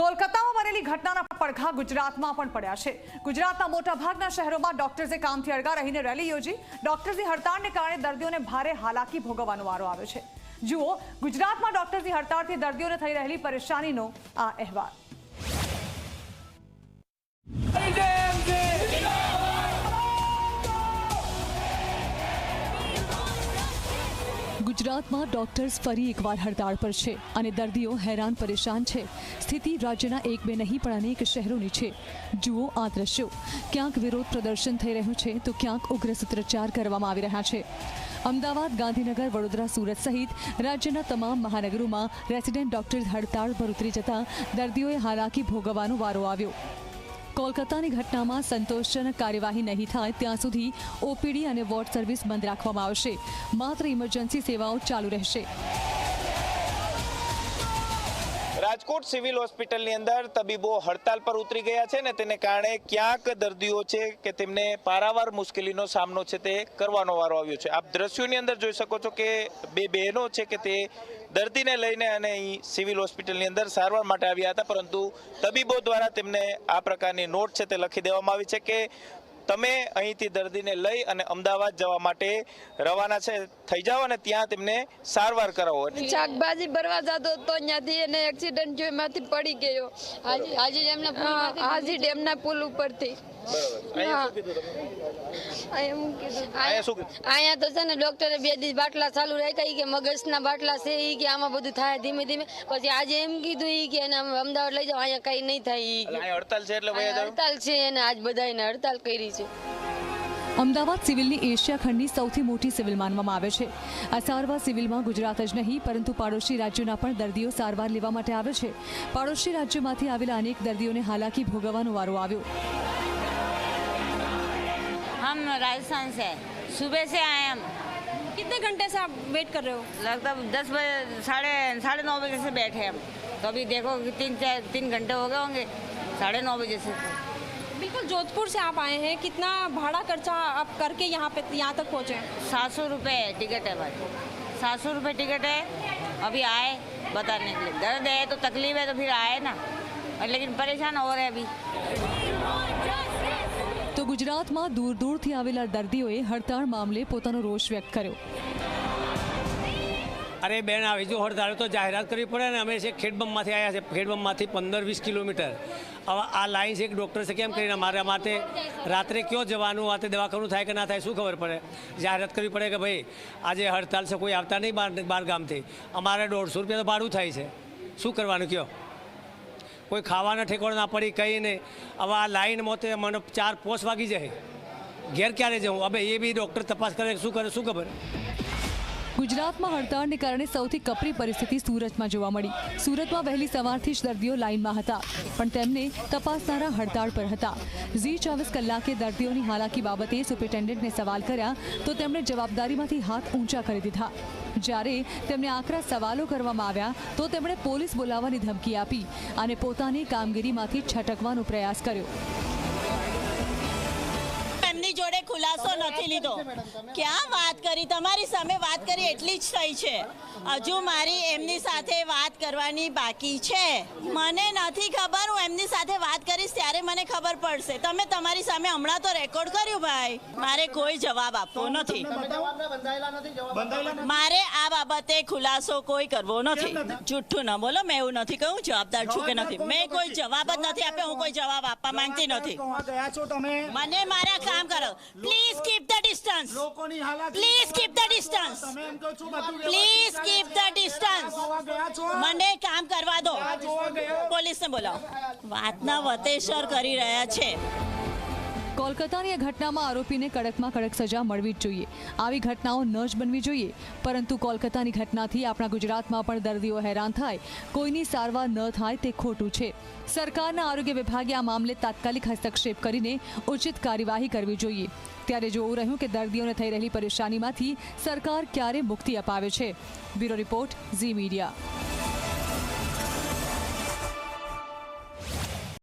કોલકાતામાં બનેલી ઘટનાના પડઘા ગુજરાતમાં પણ પડ્યા છે. ગુજરાતના મોટાભાગના શહેરોમાં ડોક્ટર્સે કામથી અળગા રહીને રેલી યોજી. ડોક્ટર્સની હડતાળને કારણે દર્દીઓને ભારે હાલાકી ભોગવવાનો વારો આવ્યો છે. જુઓ, ગુજરાતમાં ડોક્ટર્સની હડતાળથી દર્દીઓને થઈ રહેલી પરેશાનીનો આ અહેવાલ. ગુજરાતમાં ડોક્ટર્સ ફરી એકવાર હડતાળ પર છે અને દર્દીઓ હેરાન પરેશાન છે. સ્થિતિ રાજ્યના એક બે નહીં પણ અનેક શહેરોની છે. જુઓ આ દ્રશ્યો. ક્યાંક વિરોધ પ્રદર્શન થઈ રહ્યું છે તો ક્યાંક ઉગ્ર સૂત્રોચ્ચાર કરવામાં આવી રહ્યા છે. અમદાવાદ, ગાંધીનગર, વડોદરા, સુરત સહિત રાજ્યના તમામ મહાનગરોમાં રેસિડેન્ટ ડોક્ટર્સ હડતાળ પર ઉતરી જતા દર્દીઓએ હાલાકી ભોગવવાનો વારો આવ્યો. કોલકાતાની ઘટનામાં સંતોષજનક કાર્યવાહી નહીં થાય, ત્યાં સુધી ઓપીડી અને વોર્ડ સર્વિસ બંધ રાખવામાં આવશે. માત્ર ઇમરજન્સી સેવાઓ ચાલુ રહેશે. રાજકોટ સિવિલ હોસ્પિટલની અંદર તબીબો હડતાલ પર ઉતરી ગયા છે ને તેને કારણે ક્યાંક દર્દીઓ છે કે તેમને પારાવાર મુશ્કેલીનો સામનો છે તે કરવાનો વારો આવ્યો છે. આપ દ્રશ્યોની અંદર જોઈ શકો છો કે બે બહેનો છે કે તે દર્દીને લઈને અને અહીં સિવિલ હોસ્પિટલની અંદર સારવાર માટે આવ્યા હતા, પરંતુ તબીબો દ્વારા તેમને આ પ્રકારની નોટ છે તે લખી દેવામાં આવી છે કે તમે અહીંથી દર્દીને લઈ અને અમદાવાદ જવા માટે રવાના છે. થઈ જાઓ અને ત્યાં તેમને સારવાર કરાવો. શાકભાજી ભરવા જતો તો ત્યાંથી એને એક્સિડન્ટ જોઈ એમાંથી પડી ગયો. હાજી હાજી ડેમના હાજી ડેમના પુલ ઉપરથી. અહીંયા શું કીધું તમે? અહીંયા એમ કીધું. અહીંયા શું કીધું? અહીંયા તો છે ને ડોક્ટરે બે દિવસ બાટલા ચાલુ રાખ્યા ઈ કે મગજના બાટલા છે એ કે આમાં બધું થાય ધીમે ધીમે. પછી આજે એમ કીધું એ કે એને અમદાવાદ લઈ જાઓ અહીંયા કઈ નહીં થાય હડતાલ છે એટલે હડતાલ છે અને આજ બધા હડતાલ કરી છે. અમદાવાદ સિવિલની એશિયા ખંડની સૌથી મોટી સિવિલ માનવામાં આવે છે આ સારવાર સિવિલમાં ગુજરાત જ નહીં પરંતુ પાડોશી રાજ્યોના પણ દર્દીઓ સારવાર લેવા માટે આવે છે પાડોશી રાજ્યોમાંથી આવેલા અનેક દર્દીઓને હાલાકી ભોગવવાનો વારો આવ્યો हम राजस्थान से हैं। सुबह से आए हम कितने घंटे से आप वेट कर रहे हो लगभग दस बजे साढ़े साढ़े नौ बजे से बैठे हम तो अभी देखो कि तीन चार तीन घंटे हो गए होंगे साढ़े नौ बजे से बिल्कुल जोधपुर से आप आए हैं कितना भाड़ा खर्चा आप करके यहाँ पे यहाँ तक पहुँचे हैं सात सौ रुपये टिकट है भाई सात सौ रुपये टिकट है अभी आए बताने के लिए दर्द है तो तकलीफ है तो फिर आए ना और लेकिन परेशान हो रहे हैं अभी તો ગુજરાતમાં દૂર દૂરથી આવેલા દર્દીઓએ હડતાળ મામલે પોતાનો રોષ વ્યક્ત કર્યો અરે બેન આવી જો હડતાળ તો જાહેરાત કરવી પડે ને. અમે છે ખેડબમમાંથી આવ્યા છે. ખેડબમમાંથી પંદર વીસ કિલોમીટર. હવે આ લાઈન છે એક ડૉક્ટર છે કેમ કરીને અમારા માટે રાત્રે કયો જવાનું રાતે દવાખાનું થાય કે ના થાય શું ખબર પડે? જાહેરાત કરવી પડે કે ભાઈ, આજે હડતાલ છે, કોઈ આવતા નહીં બાર બાર ગામથી. અમારે દોઢસો રૂપિયા તો ભાડું થાય છે. શું કરવાનું કયો? કોઈ ખાવાના ઠેકોળ ના પડી, કંઈ નહીં. હવે આ લાઈનમાં તો મને ચાર પોસ વાગી જાય. ઘેર ક્યારે જવું? હવે એ બી ડૉક્ટર તપાસ કરે શું કરે, શું ખબર? ગુજરાતમાં હડતાળને કારણે સૌથી કપરી પરિસ્થિતિ સુરતમાં જોવા મળી. સુરતમાં વહેલી સવારથી જ દર્દીઓ લાઇનમાં હતા, પણ તેમને તપાસનારા હડતાળ પર હતા. ઝી ચોવીસ કલાકે દર્દીઓની હાલાકી બાબતે સુપ્રિન્ટેન્ડન્ટને સવાલ કર્યા તો તેમણે જવાબદારીમાંથી હાથ ઊંચા કરી દીધા. જ્યારે તેમને આકરા સવાલો કરવામાં આવ્યા તો તેમણે પોલીસ બોલાવવાની ધમકી આપી અને પોતાની કામગીરીમાંથી છટકવાનો પ્રયાસ કર્યો. એમની જોડે ખુલાસો નથી લીધો. ક્યાં વાત કરી તમારી સામે વાત કરી એટલી જ થઈ છે. હજુ મારી એમની સાથે વાત કરવાની બાકી છે. મને નથી ખબર હું એમની સાથે વાત કરીશ ત્યારે મને ખબર પડશે. તમે તમારી સામે હમણાં તો રેકોર્ડ કર્યું ભાઈ. મારે કોઈ જવાબ આપવો નથી. મારે આ બાબતે ખુલાસો કોઈ કરવો નથી. જુઠ્ઠું ન બોલો મેં એવું નથી કહ્યું જવાબદાર છું કે નથી. મેં કોઈ જવાબ જ નથી આપ્યો હું કોઈ જવાબ આપવા માંગતી નથી. ગયા છો તમે? મને મારા કામ કરો પ્લીઝ કીપ ધ ડિસ્ટન્સ લોકોની હાલત પ્લીઝ કીપ ધ ડિસ્ટન્સ તમે એમ કહો છો બધું પ્લીઝ કીપ ધ ડિસ્ટન્સ મને કામ કરવા દો. પોલીસને બોલાવો. વાતના વતેસર કરી રહ્યા છે. કોલકાતાની આ ઘટનામાં આરોપીને કડકમાં કડક સજા મળવી જ જોઈએ. આવી ઘટનાઓ ન જ બનવી જોઈએ, પરંતુ કોલકાતાની ઘટનાથી આપણા ગુજરાતમાં પણ દર્દીઓ હેરાન થાય. કોઈની સારવાર ન થાય તે ખોટું છે. સરકારના આરોગ્ય વિભાગે આ મામલે તાત્કાલિક હસ્તક્ષેપ કરીને ઉચિત કાર્યવાહી કરવી જોઈએ. ત્યારે જોવું રહ્યું કે દર્દીઓને થઈ રહેલી પરેશાનીમાંથી સરકાર ક્યારે મુક્તિ અપાવે છે. Bureau report, Zee media.